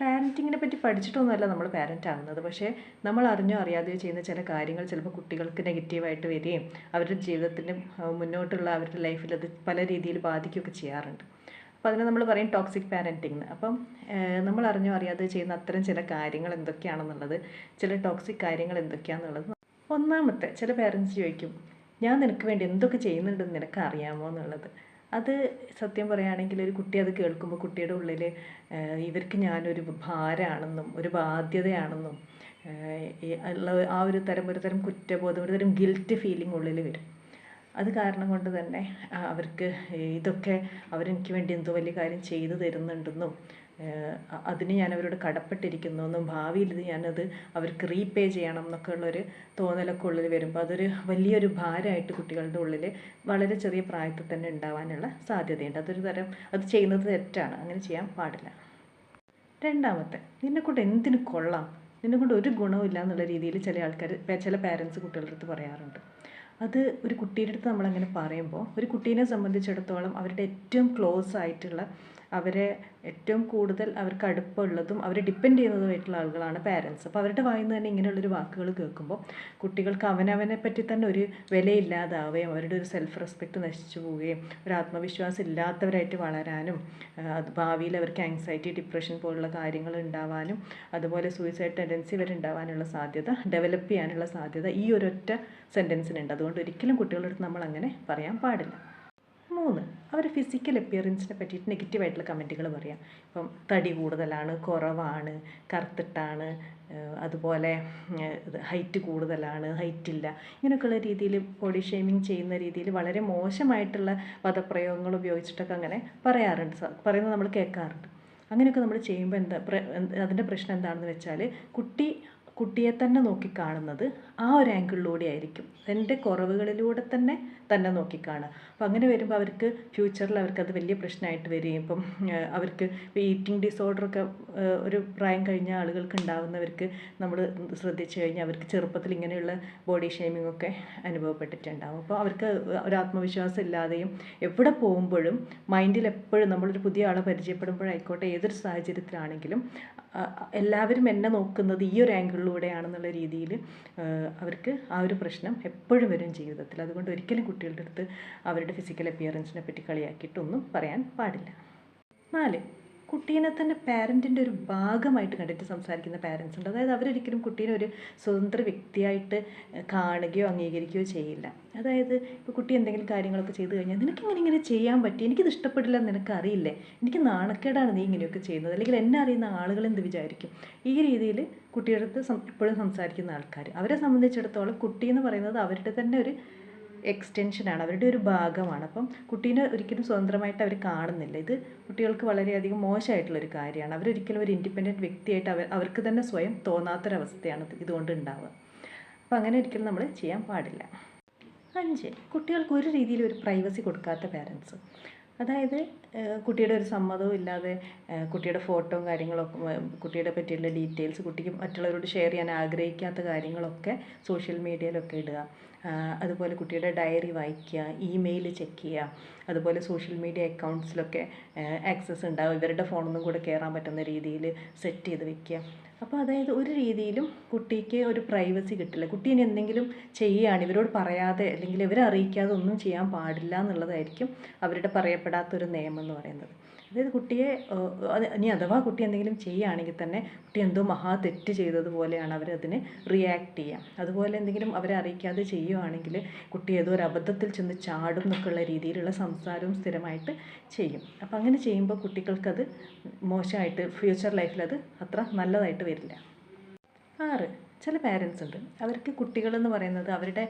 പാരന്റിങ്ങിനെ പറ്റി പഠിച്ചിട്ടൊന്നുമല്ല നമ്മൾ പാരന്റ് ആകുന്നത് പക്ഷേ നമ്മൾ അറിഞ്ഞോ അറിയാതെയോ ചെയ്യുന്ന ചില കാര്യങ്ങൾ ചിലപ്പോൾ കുട്ടികൾക്ക് നെഗറ്റീവായിട്ട് വരികയും അവരുടെ ജീവിതത്തിന് മുന്നോട്ടുള്ള അവരുടെ ലൈഫിൽ അത് പല രീതിയിൽ ബാധിക്കുകയൊക്കെ ചെയ്യാറുണ്ട്. അപ്പോൾ അതിനെ നമ്മൾ പറയും ടോക്സിക് പാരന്റിങ് അപ്പം നമ്മൾ അറിഞ്ഞോ അറിയാതെ ചെയ്യുന്ന അത്തരം ചില കാര്യങ്ങൾ എന്തൊക്കെയാണെന്നുള്ളത് ചില ടോക്സിക് കാര്യങ്ങൾ എന്തൊക്കെയാണെന്നുള്ളത് ഒന്നാമത്തെ ചില പേരൻസ് ചോദിക്കും ഞാൻ നിനക്ക് വേണ്ടി എന്തൊക്കെ ചെയ്യുന്നുണ്ടെന്ന് നിനക്ക് അറിയാമോ? എന്നുള്ളത്. അത് സത്യം പറയുകയാണെങ്കിൽ ഒരു കുട്ടി അത് കേൾക്കുമ്പോൾ കുട്ടിയുടെ ഉള്ളിൽ ഇവർക്ക് ഞാനൊരു ഭാരമാണെന്നും ഒരു ബാധ്യതയാണെന്നും ഉള്ള ആ ഒരു തരം ഒരു തരം കുറ്റബോധം ഒരു തരം ഗിൽറ്റ് ഫീലിംഗ് ഉള്ളിൽ വരും. അത് കാരണം കൊണ്ട് തന്നെ അവർക്ക് ഇതൊക്കെ അവരെനിക്ക് വേണ്ടി എന്തോ വലിയ കാര്യം ചെയ്തു തരുന്നുണ്ടെന്നും അതിന് ഞാൻ അവരോട് കടപ്പെട്ടിരിക്കുന്നു. എന്നും ഭാവിയിൽ ഇത് ഞാനത് അവർക്ക് റീപേ ചെയ്യണം എന്നൊക്കെ ഉള്ളൊരു തോന്നലൊക്കെ ഉള്ളിൽ വരുമ്പോൾ അതൊരു വലിയൊരു ഭാരമായിട്ട് കുട്ടികളുടെ ഉള്ളിൽ വളരെ ചെറിയ പ്രായത്തിൽ തന്നെ ഉണ്ടാവാനുള്ള സാധ്യതയുണ്ട്. അതൊരു തരം അത് ചെയ്യുന്നത് തെറ്റാണ്. അങ്ങനെ ചെയ്യാൻ പാടില്ല. രണ്ടാമത്തെ നിന്നെക്കൊണ്ട് എന്തിനു കൊള്ളാം? നിന്നെക്കൊണ്ട് ഒരു ഗുണവുമില്ല എന്നുള്ള രീതിയിൽ ചില ആൾക്കാർ ചില പാരൻസ് കുട്ടികളുടെ അടുത്ത് പറയാറുണ്ട്. അത് ഒരു കുട്ടിയുടെ അടുത്ത് നമ്മളങ്ങനെ പറയുമ്പോൾ ഒരു കുട്ടീനെ സംബന്ധിച്ചിടത്തോളം അവരുടെ ഏറ്റവും ക്ലോസ് ആയിട്ടുള്ള അവരെ ഏറ്റവും കൂടുതൽ അവർക്ക് അടുപ്പമുള്ളതും അവരെ ഡിപ്പെൻഡ് ചെയ്യുന്നതുമായിട്ടുള്ള ആളുകളാണ് പാരൻസ് അപ്പോൾ അവരുടെ വായിൽ നിന്ന് തന്നെ ഇങ്ങനെയുള്ളൊരു വാക്കുകൾ കേൾക്കുമ്പോൾ കുട്ടികൾക്ക് അവനവനെ പറ്റി തന്നെ ഒരു വിലയില്ലാതാവുകയും അവരുടെ ഒരു സെൽഫ് റെസ്പെക്റ്റ് നശിച്ചു പോവുകയും ഒരു ആത്മവിശ്വാസം ഇല്ലാത്തവരായിട്ട് വളരാനും അത് ഭാവിയിൽ അവർക്ക് ആങ്സൈറ്റി ഡിപ്രഷൻ പോലുള്ള കാര്യങ്ങൾ ഉണ്ടാവാനും അതുപോലെ സൂയിസൈഡ് ടെൻഡൻസി വരെ ഉണ്ടാവാനുള്ള സാധ്യത ഡെവലപ്പ് ചെയ്യാനുള്ള സാധ്യത ഈ ഒരൊറ്റ സെന്റൻസിനുണ്ട് അതുകൊണ്ട് ഒരിക്കലും കുട്ടികളുടെ അടുത്ത് നമ്മൾ അങ്ങനെ പറയാൻ പാടില്ല. മൂന്ന്. അവർ ഫിസിക്കൽ അപ്പിയറൻസിനെ പറ്റിയിട്ട് നെഗറ്റീവായിട്ടുള്ള കമന്റുകൾ പറയാം. ഇപ്പം തടി കൂടുതലാണ് കുറവാണ് കറുത്തിട്ടാണ് അതുപോലെ ഹൈറ്റ് കൂടുതലാണ് ഹൈറ്റില്ല ഇങ്ങനെയൊക്കെയുള്ള രീതിയിൽ ബോഡി ഷേമിങ് ചെയ്യുന്ന രീതിയിൽ വളരെ മോശമായിട്ടുള്ള പദപ്രയോഗങ്ങൾ ഉപയോഗിച്ചിട്ടൊക്കെ അങ്ങനെ പറയാറുണ്ട്. പറയുന്നത് നമ്മൾ കേൾക്കാറുണ്ട്. അങ്ങനെയൊക്കെ നമ്മൾ ചെയ്യുമ്പോൾ എന്താ അതിന്റെ പ്രശ്നം എന്താണെന്ന് വെച്ചാൽ കുട്ടി കുട്ടിയെ തന്നെ നോക്കി കാണുന്നത് ആ ഒരു ആംഗിളിലൂടെ ആയിരിക്കും. എന്റെ കുറവുകളിലൂടെ തന്നെ തന്നെ നോക്കി കാണുക. അപ്പം അങ്ങനെ വരുമ്പോൾ അവർക്ക് ഫ്യൂച്ചറിൽ അവർക്ക് അത് വലിയ പ്രശ്നമായിട്ട് വരികയും ഇപ്പം അവർക്ക് ഇപ്പോൾ ഈറ്റിംഗ് ഡിസോർഡറൊക്കെ ഒരു പ്രായം കഴിഞ്ഞ ആളുകൾക്ക് ഉണ്ടാകുന്നവർക്ക് നമ്മൾ ശ്രദ്ധിച്ചു കഴിഞ്ഞാൽ അവർക്ക് ചെറുപ്പത്തിൽ ഇങ്ങനെയുള്ള ബോഡി ഷേമിംഗ് ഒക്കെ അനുഭവപ്പെട്ടിട്ടുണ്ടാകും അപ്പോൾ അവർക്ക് ഒരു ആത്മവിശ്വാസം ഇല്ലാതെയും എവിടെ പോകുമ്പോഴും മൈൻഡിൽ എപ്പോഴും നമ്മളൊരു പുതിയ ആളെ പരിചയപ്പെടുമ്പോഴായിക്കോട്ടെ ഏതൊരു സാഹചര്യത്തിലാണെങ്കിലും എല്ലാവരും എന്നെ നോക്കുന്നത് ഈ ഒരു ആംഗിളിലൂടെയാണെന്നുള്ള രീതിയിൽ അവർക്ക് ആ ഒരു പ്രശ്നം എപ്പോഴും വരും ജീവിതത്തിൽ. അതുകൊണ്ട് ഒരിക്കലും കുട്ടികളുടെ അടുത്ത് അവരുടെ ഫിസിക്കൽ അപ്പിയറൻസിനെ പറ്റി കളിയാക്കിയിട്ടൊന്നും പറയാൻ പാടില്ല. നാല് കുട്ടീനെ തന്നെ പാരന്റിന്റെ ഒരു ഭാഗമായിട്ട് കണ്ടിട്ട് സംസാരിക്കുന്ന പാരൻസ് ഉണ്ട്. അതായത് അവരൊരിക്കലും കുട്ടീനെ ഒരു സ്വതന്ത്ര വ്യക്തിയായിട്ട് കാണുകയോ അംഗീകരിക്കുകയോ ചെയ്യില്ല. അതായത് ഇപ്പോൾ കുട്ടി എന്തെങ്കിലും കാര്യങ്ങളൊക്കെ ചെയ്തു കഴിഞ്ഞാൽ നിനക്ക് ഇങ്ങനെ ഇങ്ങനെ ചെയ്യാൻ പറ്റി എനിക്കിത് ഇഷ്ടപ്പെടില്ല എന്ന് നിനക്ക് അറിയില്ലേ എനിക്ക് നാണക്കേടാണ് നീ ഇങ്ങനെയൊക്കെ ചെയ്യുന്നത്. അല്ലെങ്കിൽ എന്നെ അറിയുന്ന ആളുകൾ എന്ത് വിചാരിക്കും? ഈ രീതിയിൽ കുട്ടിയുടെ അടുത്ത് എപ്പോഴും സംസാരിക്കുന്ന ആൾക്കാർ അവരെ സംബന്ധിച്ചിടത്തോളം കുട്ടി എന്ന് പറയുന്നത് അവരുടെ തന്നെ ഒരു എക്സ്റ്റൻഷനാണ് അവരുടെ ഒരു ഭാഗമാണ്. അപ്പം കുട്ടീനെ ഒരിക്കലും സ്വതന്ത്രമായിട്ട് അവർ കാണുന്നില്ല. ഇത് കുട്ടികൾക്ക് വളരെയധികം മോശമായിട്ടുള്ളൊരു കാര്യമാണ്. അവരൊരിക്കലും ഒരു ഇൻഡിപെൻഡന്റ് വ്യക്തിയായിട്ട് അവർ അവർക്ക് തന്നെ സ്വയം തോന്നാത്തൊരവസ്ഥയാണ് ഇത് ഇതുകൊണ്ട് ഉണ്ടാവുക അപ്പം അങ്ങനെ ഒരിക്കലും നമ്മൾ ചെയ്യാൻ പാടില്ല. അഞ്ച് കുട്ടികൾക്ക് ഒരു രീതിയിൽ ഒരു പ്രൈവസി കൊടുക്കാത്ത പാരൻസ് അതായത് കുട്ടിയുടെ ഒരു സമ്മതവും ഇല്ലാതെ കുട്ടിയുടെ ഫോട്ടോയും കാര്യങ്ങളൊക്കെ കുട്ടിയുടെ പറ്റിയുള്ള ഡീറ്റെയിൽസ് കുട്ടിക്ക് മറ്റുള്ളവരോട് ഷെയർ ചെയ്യാൻ ആഗ്രഹിക്കാത്ത കാര്യങ്ങളൊക്കെ സോഷ്യൽ മീഡിയയിലൊക്കെ ഇടുക. അതുപോലെ കുട്ടിയുടെ ഡയറി വായിക്കുക ഇമെയിൽ ചെക്ക് ചെയ്യുക അതുപോലെ സോഷ്യൽ മീഡിയ അക്കൗണ്ട്സിലൊക്കെ ആക്സസ് ഉണ്ടാവും ഇവരുടെ ഫോണൊന്നും കൂടെ കയറാൻ പറ്റുന്ന രീതിയിൽ സെറ്റ് ചെയ്ത് വെക്കുക. അപ്പോൾ അതായത് ഒരു രീതിയിലും കുട്ടിക്ക് ഒരു പ്രൈവസി കിട്ടില്ല. കുട്ടി ഇനി എന്തെങ്കിലും ചെയ്യുകയാണ് ഇവരോട് പറയാതെ അല്ലെങ്കിൽ ഇവരെ അറിയിക്കാതെ ഒന്നും ചെയ്യാൻ പാടില്ല എന്നുള്ളതായിരിക്കും അവരുടെ പറയപ്പെടാത്തൊരു നിയമം എന്ന് പറയുന്നത്. അതായത് കുട്ടിയെ ഇനി അഥവാ കുട്ടി എന്തെങ്കിലും ചെയ്യുകയാണെങ്കിൽ തന്നെ കുട്ടി എന്തോ മഹാ തെറ്റ് ചെയ്തതുപോലെയാണ് അവരതിന് റിയാക്ട് ചെയ്യുക. അതുപോലെ എന്തെങ്കിലും അവരെ അറിയിക്കാതെ ചെയ്യുകയാണെങ്കിൽ കുട്ടി ഏതോ ഒരു അബദ്ധത്തിൽ ചെന്ന് ചാടും എന്നൊക്കെയുള്ള രീതിയിലുള്ള സംസാരവും സ്ഥിരമായിട്ട് ചെയ്യും. അപ്പം അങ്ങനെ ചെയ്യുമ്പോൾ കുട്ടികൾക്കത് മോശമായിട്ട് ഫ്യൂച്ചർ ലൈഫിൽ അത് അത്ര നല്ലതായിട്ട് വരില്ല. ആറ്. ചില പാരൻസ് ഉണ്ട്. അവർക്ക് കുട്ടികളെന്ന് പറയുന്നത് അവരുടെ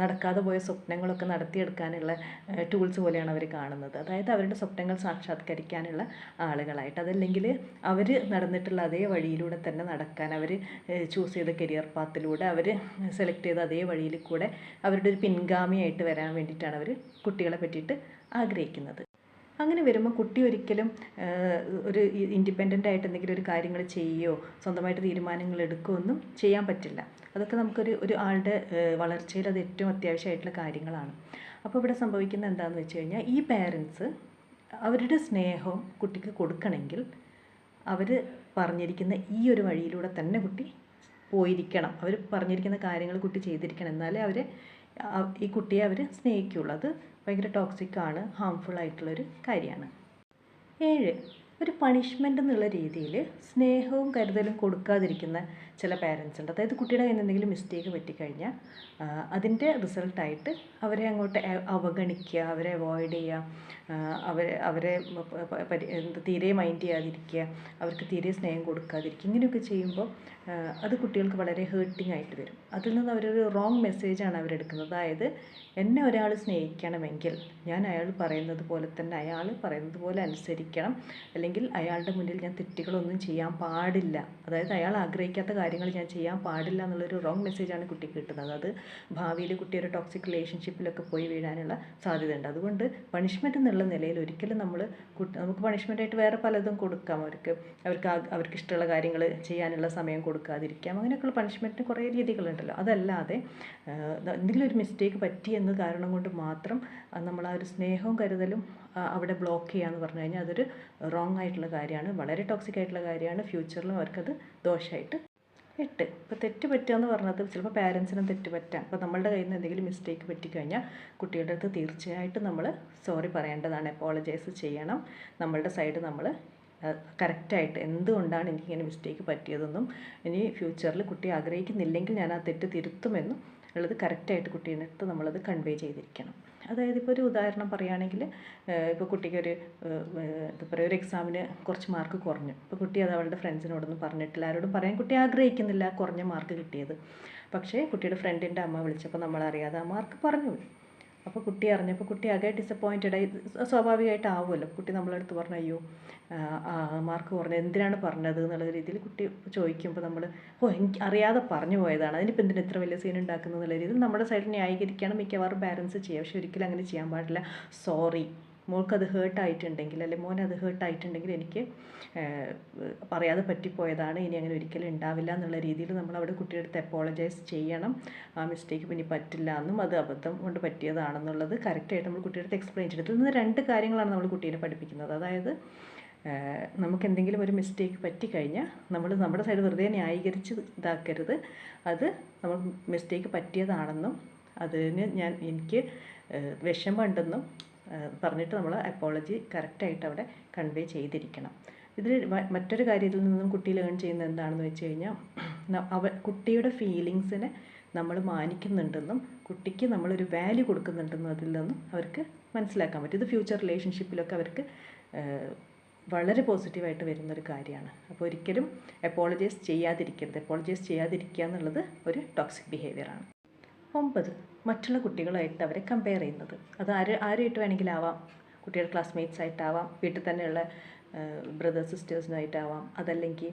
നടക്കാതെ പോയ സ്വപ്നങ്ങളൊക്കെ നടത്തിയെടുക്കാനുള്ള ടൂൾസ് പോലെയാണ് അവർ കാണുന്നത്. അതായത് അവരുടെ സ്വപ്നങ്ങൾ സാക്ഷാത്കരിക്കാനുള്ള ആളുകളായിട്ട്. അതല്ലെങ്കിൽ അവർ നടന്നിട്ടുള്ള അതേ വഴിയിലൂടെ തന്നെ നടക്കാൻ അവർ ചൂസ് ചെയ്ത കരിയർ പാത്തിലൂടെ അവർ സെലക്ട് ചെയ്ത അതേ വഴിയിൽ കൂടെ അവരുടെ ഒരു പിൻഗാമിയായിട്ട് വരാൻ വേണ്ടിയിട്ടാണ് അവർ കുട്ടികളെ പറ്റിയിട്ട് ആഗ്രഹിക്കുന്നത്. അങ്ങനെ വരുമ്പോൾ കുട്ടി ഒരിക്കലും ഒരു ഇൻഡിപെൻഡന്റ് ആയിട്ട് എന്തെങ്കിലും ഒരു കാര്യങ്ങൾ ചെയ്യുകയോ സ്വന്തമായിട്ട് തീരുമാനങ്ങൾ എടുക്കുകയോ ഒന്നും ചെയ്യാൻ പറ്റില്ല. അതൊക്കെ നമുക്കൊരു ഒരു ആളുടെ വളർച്ചയിൽ അത് ഏറ്റവും അത്യാവശ്യമായിട്ടുള്ള കാര്യങ്ങളാണ്. അപ്പോൾ ഇവിടെ സംഭവിക്കുന്ന എന്താണെന്ന് വെച്ച് കഴിഞ്ഞാൽ ഈ പേരൻസ് അവരുടെ സ്നേഹവും കുട്ടിക്ക് കൊടുക്കണമെങ്കിൽ അവർ പറഞ്ഞിരിക്കുന്ന ഈ ഒരു വഴിയിലൂടെ തന്നെ കുട്ടി പോയിരിക്കണം. അവർ പറഞ്ഞിരിക്കുന്ന കാര്യങ്ങൾ കുട്ടി ചെയ്തിരിക്കണം. എന്നാലേ അവർ ഈ കുട്ടിയെ അവർ സ്നേഹിക്കുള്ളൂ. അത് ഭയങ്കര ടോക്സിക്കാണ് ഹാംഫുൾ ആയിട്ടുള്ളൊരു കാര്യമാണ്. ഏഴ് ഒരു പണിഷ്മെന്റ് എന്നുള്ള രീതിയിൽ സ്നേഹവും കരുതലും കൊടുക്കാതിരിക്കുന്ന ചില പാരൻസ് ഉണ്ട്. അതായത് കുട്ടിയുടെ കയ്യിൽ എന്തെങ്കിലും മിസ്റ്റേക്ക് പറ്റിക്കഴിഞ്ഞാൽ അതിന്റെ റിസൾട്ടായിട്ട് അവരെ അങ്ങോട്ട് അവഗണിക്കുക അവരെ അവോയ്ഡ് ചെയ്യുക അവരെ അവരെ തീരെ മൈൻഡ് ചെയ്യാതിരിക്കുക അവർക്ക് തീരെ സ്നേഹം കൊടുക്കാതിരിക്കുക ഇങ്ങനെയൊക്കെ ചെയ്യുമ്പോൾ അത് കുട്ടികൾക്ക് വളരെ ഹേർട്ടിംഗ് ആയിട്ട് വരും. അതിൽ നിന്ന് അവരൊരു റോങ് മെസ്സേജാണ് അവരെടുക്കുന്നത് അതായത് എന്നെ ഒരാൾ സ്നേഹിക്കണമെങ്കിൽ ഞാൻ അയാൾ പറയുന്നത് പോലെ തന്നെ അയാൾ പറയുന്നത് പോലെ അനുസരിക്കണം. അല്ലെങ്കിൽ അയാളുടെ മുന്നിൽ ഞാൻ തെറ്റുകളൊന്നും ചെയ്യാൻ പാടില്ല. അതായത് അയാൾ ആഗ്രഹിക്കാത്ത കാര്യങ്ങൾ ഞാൻ ചെയ്യാൻ പാടില്ല എന്നുള്ളൊരു റോങ് മെസ്സേജാണ് കുട്ടിക്ക് കിട്ടുന്നത്. അത് ഭാവിയിൽ കുട്ടി ഒരു ടോക്സിക് റിലേഷൻഷിപ്പിലൊക്കെ പോയി വീഴാനുള്ള സാധ്യതയുണ്ട്. അതുകൊണ്ട് പണിഷ്മെന്റ് എന്നുള്ള നിലയിൽ ഒരിക്കലും നമ്മൾ നമുക്ക് പണിഷ്മെന്റായിട്ട് വേറെ പലതും കൊടുക്കാം. അവർക്ക് അവർക്ക് അവർക്ക് ഇഷ്ടമുള്ള കാര്യങ്ങൾ ചെയ്യാനുള്ള സമയം കൊടുക്കാതിരിക്കാം. അങ്ങനെയൊക്കെയുള്ള പണിഷ്മെന്റിന് കുറേ രീതികളുണ്ടല്ലോ. അതല്ലാതെ എന്തെങ്കിലും ഒരു മിസ്റ്റേക്ക് പറ്റി എന്ന് കാരണം കൊണ്ട് മാത്രം നമ്മൾ ആ ഒരു സ്നേഹവും കരുതലും അവിടെ ബ്ലോക്ക് ചെയ്യാന്ന് പറഞ്ഞു കഴിഞ്ഞാൽ അതൊരു റോങ് ആയിട്ടുള്ള കാര്യമാണ്. വളരെ ടോക്സിക് ആയിട്ടുള്ള കാര്യമാണ്. ഫ്യൂച്ചറിലും അവർക്കത് ദോഷമായിട്ട് എട്ട് ഇപ്പോൾ തെറ്റ് പറ്റുക എന്ന് പറഞ്ഞത് ചിലപ്പോൾ പാരൻസിനും തെറ്റ് പറ്റാം. അപ്പോൾ നമ്മളുടെ കയ്യിൽ നിന്ന് എന്തെങ്കിലും മിസ്റ്റേക്ക് പറ്റിക്കഴിഞ്ഞാൽ കുട്ടികളുടെ അടുത്ത് തീർച്ചയായിട്ടും നമ്മൾ സോറി പറയേണ്ടതാണ്. അപ്പോളജൈസ് ചെയ്യണം. നമ്മളുടെ സൈഡ് നമ്മൾ കറക്റ്റായിട്ട് എന്തുകൊണ്ടാണ് എനിക്കിങ്ങനെ മിസ്റ്റേക്ക് പറ്റിയതെന്നും ഇനി ഫ്യൂച്ചറിൽ കുട്ടി ആഗ്രഹിക്കുന്നില്ലെങ്കിൽ ഞാൻ ആ തെറ്റ് തിരുത്തുമെന്നും ഉള്ളത് കറക്റ്റായിട്ട് കുട്ടീന്റെ അടുത്ത് നമ്മളത് കൺവേ ചെയ്തിരിക്കണം. അതായത് ഇപ്പോൾ ഒരു ഉദാഹരണം പറയുകയാണെങ്കിൽ ഇപ്പോൾ കുട്ടിക്കൊരു എന്താ പറയുക ഒരു എക്സാമിന് കുറച്ച് മാർക്ക് കുറഞ്ഞു. ഇപ്പോൾ കുട്ടി അത് അവളുടെ ഫ്രണ്ട്സിനോടൊന്നും പറഞ്ഞിട്ടില്ല. ആരോടും പറയാൻ കുട്ടി ആഗ്രഹിക്കുന്നില്ല കുറഞ്ഞ മാർക്ക് കിട്ടിയത്. പക്ഷേ കുട്ടിയുടെ ഫ്രണ്ടിന്റെ അമ്മ വിളിച്ചപ്പോൾ നമ്മളറിയാതെ ആ മാർക്ക് പറഞ്ഞു അപ്പോൾ കുട്ടി അറിഞ്ഞപ്പോൾ കുട്ടി ആകെ ഡിസപ്പോയിന്റഡ് ആയി. സ്വാഭാവികമായിട്ട് ആവുമല്ലോ കുട്ടി നമ്മളടുത്ത് പറഞ്ഞു അയ്യോ മാർക്ക് കുറഞ്ഞത് എന്തിനാണ് പറഞ്ഞത്? എന്നുള്ള രീതിയിൽ കുട്ടി ചോദിക്കുമ്പോൾ നമ്മൾ ഓ എനിക്ക് അറിയാതെ പറഞ്ഞു പോയതാണ്. അതിനിപ്പോൾ എന്തിനാ ഇത്ര വലിയ സീൻ ഉണ്ടാക്കുന്നത് എന്നുള്ള രീതിയിൽ നമ്മുടെ സൈഡിൽ ന്യായീകരിക്കുകയാണ് മിക്കവാറും പാരൻസ് ചെയ്യുക പക്ഷെ ഒരിക്കലും അങ്ങനെ ചെയ്യാൻ പാടില്ല. സോറി മോൾക്കത് ഹേർട്ടായിട്ടുണ്ടെങ്കിൽ അല്ലെങ്കിൽ മോൻ അത് ഹേർട്ടായിട്ടുണ്ടെങ്കിൽ എനിക്ക് പറയാതെ പറ്റിപ്പോയതാണ്. ഇനി അങ്ങനെ ഒരിക്കലും ഉണ്ടാവില്ല എന്നുള്ള രീതിയിൽ നമ്മൾ അവിടെ കുട്ടിയുടെ അടുത്ത് അപ്പോളജൈസ് ചെയ്യണം. ആ മിസ്റ്റേക്ക് പിന്നെ പറ്റില്ല എന്നും അത് അബദ്ധം കൊണ്ട് പറ്റിയതാണെന്നുള്ളത് കറക്റ്റായിട്ട് നമ്മൾ കുട്ടിയുടെ അടുത്ത് എക്സ്പ്ലെയിൻ ചെയ്തിട്ട് ഇന്ന് രണ്ട് കാര്യങ്ങളാണ് നമ്മൾ കുട്ടീനെ പഠിപ്പിക്കുന്നത്. അതായത് നമുക്ക് എന്തെങ്കിലും ഒരു മിസ്റ്റേക്ക് പറ്റിക്കഴിഞ്ഞാൽ നമ്മൾ നമ്മുടെ സൈഡ് വെറുതെ ന്യായീകരിച്ച് ഇതാക്കരുത്. അത് നമ്മൾ മിസ്റ്റേക്ക് പറ്റിയതാണെന്നും അതിന് ഞാൻ എനിക്ക് വിഷമമുണ്ടെന്നും പറഞ്ഞിട്ട് നമ്മൾ അപ്പോളജി കറക്റ്റായിട്ട് അവിടെ കൺവേ ചെയ്തിരിക്കണം. ഇതിൽ മറ്റൊരു കാര്യത്തിൽ നിന്നും കുട്ടി ലേൺ ചെയ്യുന്ന എന്താണെന്ന് വെച്ച് കഴിഞ്ഞാൽ അവ കുട്ടിയുടെ ഫീലിങ്സിനെ നമ്മൾ മാനിക്കുന്നുണ്ടെന്നും കുട്ടിക്ക് നമ്മളൊരു വാല്യൂ കൊടുക്കുന്നുണ്ടെന്നും അതിൽ നിന്നും അവർക്ക് മനസ്സിലാക്കാൻ പറ്റും. ഇത് ഫ്യൂച്ചർ റിലേഷൻഷിപ്പിലൊക്കെ അവർക്ക് വളരെ പോസിറ്റീവായിട്ട് വരുന്നൊരു കാര്യമാണ്. അപ്പോൾ ഒരിക്കലും എപ്പോളജൈസ് ചെയ്യാതിരിക്കരുത്. എപ്പോളജൈസ് ചെയ്യാതിരിക്കുക എന്നുള്ളത് ഒരു ടോക്സിക് ബിഹേവിയറാണ് ഒമ്പത് മറ്റുള്ള കുട്ടികളായിട്ട് അവരെ കമ്പയർ ചെയ്യുന്നത്. അത് ആര് ആരുമായിട്ട് വേണമെങ്കിലും ആവാം കുട്ടിയുടെ ക്ലാസ്മേറ്റ്സ് ആയിട്ടാവാം. വീട്ടിൽ തന്നെയുള്ള ബ്രദേഴ്സ് സിസ്റ്റേഴ്സിനായിട്ടാവാം അതല്ലെങ്കിൽ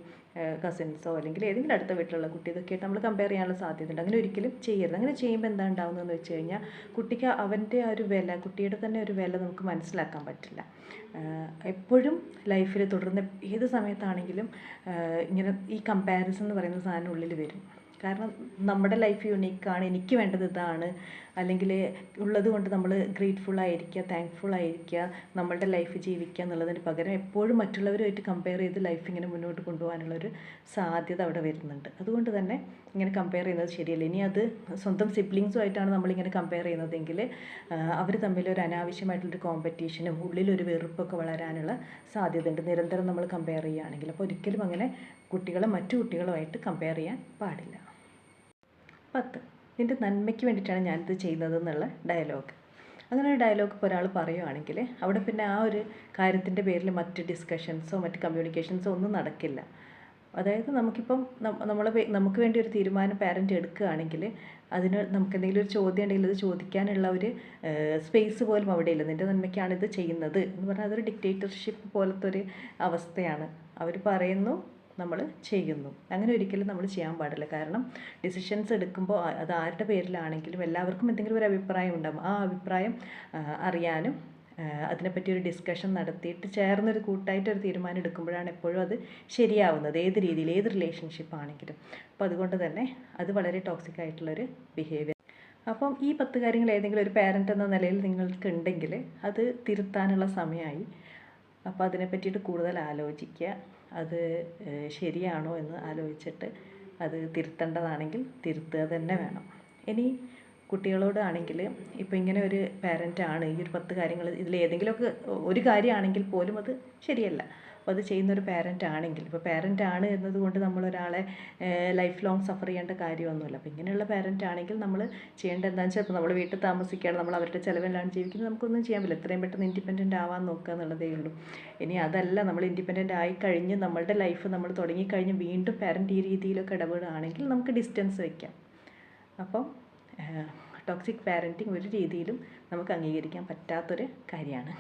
കസിൻസോ അല്ലെങ്കിൽ ഏതെങ്കിലും അടുത്ത വീട്ടിലുള്ള കുട്ടി ഇതൊക്കെയായിട്ട് നമ്മൾ കമ്പയർ ചെയ്യാനുള്ള സാധ്യതയുണ്ട്. അങ്ങനെ ഒരിക്കലും ചെയ്യരുത്. അങ്ങനെ ചെയ്യുമ്പോൾ എന്താ ഉണ്ടാവുന്നതെന്ന് വെച്ച് കഴിഞ്ഞാൽ കുട്ടിക്ക് അവന്റെ ആ ഒരു വില കുട്ടിയുടെ തന്നെ ഒരു വില നമുക്ക് മനസ്സിലാക്കാൻ പറ്റില്ല. എപ്പോഴും ലൈഫിൽ തുടർന്ന് ഏത് സമയത്താണെങ്കിലും ഇങ്ങനെ ഈ കമ്പാരിസൺ എന്ന് പറയുന്ന സാധനം ഉള്ളിൽ വരും. കാരണം നമ്മുടെ ലൈഫ് യുണീക്കാണ് എനിക്ക് വേണ്ടത് ഇതാണ്. അല്ലെങ്കിൽ ഉള്ളത് കൊണ്ട് നമ്മൾ ഗ്രേറ്റ്ഫുൾ ആയിരിക്കുക താങ്ക്ഫുൾ ആയിരിക്കുക നമ്മളുടെ ലൈഫ് ജീവിക്കുക എന്നുള്ളതിന് പകരം എപ്പോഴും മറ്റുള്ളവരുമായിട്ട് കമ്പയർ ചെയ്ത് ലൈഫ് ഇങ്ങനെ മുന്നോട്ട് കൊണ്ടുപോകാനുള്ളൊരു സാധ്യത അവിടെ വരുന്നുണ്ട്. അതുകൊണ്ട് തന്നെ ഇങ്ങനെ കമ്പയർ ചെയ്യുന്നത് ശരിയല്ല. ഇനി അത് സ്വന്തം സിബ്ലിങ്സുമായിട്ടാണ് നമ്മളിങ്ങനെ കമ്പയർ ചെയ്യുന്നതെങ്കിൽ അവർ തമ്മിൽ ഒരു അനാവശ്യമായിട്ടുള്ളൊരു കോമ്പറ്റീഷനും ഉള്ളിലൊരു വെറുപ്പൊക്കെ വളരാനുള്ള സാധ്യതയുണ്ട്. നിരന്തരം നമ്മൾ കമ്പയർ ചെയ്യുകയാണെങ്കിൽ. അപ്പോൾ ഒരിക്കലും അങ്ങനെ കുട്ടികളെ മറ്റു കുട്ടികളുമായിട്ട് കമ്പയർ ചെയ്യാൻ പാടില്ല. പത്ത്. നിന്റെ നന്മയ്ക്ക് വേണ്ടിയിട്ടാണ് ഞാനിത് ചെയ്യുന്നത് എന്നുള്ള ഡയലോഗ് അങ്ങനെ ഒരു ഡയലോഗ് ഇപ്പോൾ ഒരാൾ പറയുവാണെങ്കിൽ അവിടെ പിന്നെ ആ ഒരു കാര്യത്തിന്റെ പേരിൽ മറ്റ് ഡിസ്കഷൻസോ മറ്റ് കമ്മ്യൂണിക്കേഷൻസോ ഒന്നും നടക്കില്ല. അതായത് നമുക്കിപ്പം നമ്മൾ നമുക്ക് വേണ്ടി ഒരു തീരുമാനം പാരന്റ് എടുക്കുകയാണെങ്കിൽ അതിന് നമുക്ക് എന്തെങ്കിലും ഒരു ചോദ്യം ഉണ്ടെങ്കിൽ അത് ചോദിക്കാനുള്ള ഒരു സ്പേസ് പോലും അവിടെ ഇല്ല നിന്റെ നന്മയ്ക്കാണ് ഇത് ചെയ്യുന്നത് എന്ന് പറഞ്ഞാൽ അതൊരു ഡിക്റ്റേറ്റർഷിപ്പ് പോലത്തെ ഒരു അവസ്ഥയാണ്. അവർ പറയുന്നു നമ്മൾ ചെയ്യുന്നു. അങ്ങനെ ഒരിക്കലും നമ്മൾ ചെയ്യാൻ പാടില്ല. കാരണം ഡിസിഷൻസ് എടുക്കുമ്പോൾ അത് ആരുടെ പേരിലാണെങ്കിലും എല്ലാവർക്കും എന്തെങ്കിലും ഒരു അഭിപ്രായം ഉണ്ടാകും ആ അഭിപ്രായം അറിയാനും അതിനെപ്പറ്റി ഒരു ഡിസ്കഷൻ നടത്തിയിട്ട് ചേർന്നൊരു കൂട്ടായിട്ടൊരു തീരുമാനം എടുക്കുമ്പോഴാണ് എപ്പോഴും അത് ശരിയാവുന്നത്. ഏത് രീതിയിൽ ഏത് റിലേഷൻഷിപ്പ് ആണെങ്കിലും. അപ്പോൾ അതുകൊണ്ട് തന്നെ അത് വളരെ ടോക്സിക് ആയിട്ടുള്ളൊരു ബിഹേവിയർ അപ്പം ഈ പത്ത് കാര്യങ്ങൾ ഏതെങ്കിലും ഒരു പാരന്റ് എന്ന നിലയിൽ നിങ്ങൾക്ക് ഉണ്ടെങ്കിൽ അത് തിരുത്താനുള്ള സമയമായി. അപ്പോൾ അതിനെ പറ്റിയിട്ട് കൂടുതൽ ആലോചിക്കുക. അത് ശരിയാണോ എന്ന് ആലോചിച്ചിട്ട് അത് തിരുത്തേണ്ടതാണെങ്കിൽ തിരുത്തുക തന്നെ വേണം. ഇനി കുട്ടികളോടാണെങ്കിൽ ഇപ്പോൾ ഇങ്ങനെ ഒരു പാരന്റാണ് ഈ ഒരു പത്ത് കാര്യങ്ങൾ ഇതിൽ ഏതെങ്കിലുമൊക്കെ ഒരു കാര്യമാണെങ്കിൽ പോലും അത് ശരിയല്ല. അപ്പോൾ അത് ചെയ്യുന്ന ഒരു പാരന്റ് ആണെങ്കിൽ. ഇപ്പോൾ പാരന്റ് ആണ് എന്നതുകൊണ്ട് നമ്മളൊരാളെ ലൈഫ് ലോങ് സഫർ ചെയ്യേണ്ട കാര്യമൊന്നുമില്ല. അപ്പോൾ ഇങ്ങനെയുള്ള പാരന്റ് ആണെങ്കിൽ നമ്മൾ ചെയ്യേണ്ട എന്താണെന്ന് വെച്ചാൽ ഇപ്പോൾ നമ്മൾ വീട്ടിൽ താമസിക്കുകയാണ് നമ്മൾ അവരുടെ ചിലവിലാണ് ജീവിക്കുന്നത് നമുക്കൊന്നും ചെയ്യാൻ പറ്റില്ല. എത്രയും പെട്ടെന്ന് ഇൻഡിപെൻഡന്റ് ആവാൻ നോക്കുക എന്നുള്ളതേ ഉള്ളൂ. ഇനി അതല്ല നമ്മൾ ഇൻഡിപെൻഡന്റ് ആയി കഴിഞ്ഞ് നമ്മളുടെ ലൈഫ് നമ്മൾ തുടങ്ങിക്കഴിഞ്ഞ് വീണ്ടും പാരന്റ് ഈ രീതിയിലൊക്കെ ഇടപെടുകയാണെങ്കിൽ നമുക്ക് ഡിസ്റ്റൻസ് വയ്ക്കാം അപ്പം ടോക്സിക് പാരന്റിങ് ഒരു രീതിയിലും നമുക്ക് അംഗീകരിക്കാൻ പറ്റാത്തൊരു കാര്യമാണ്.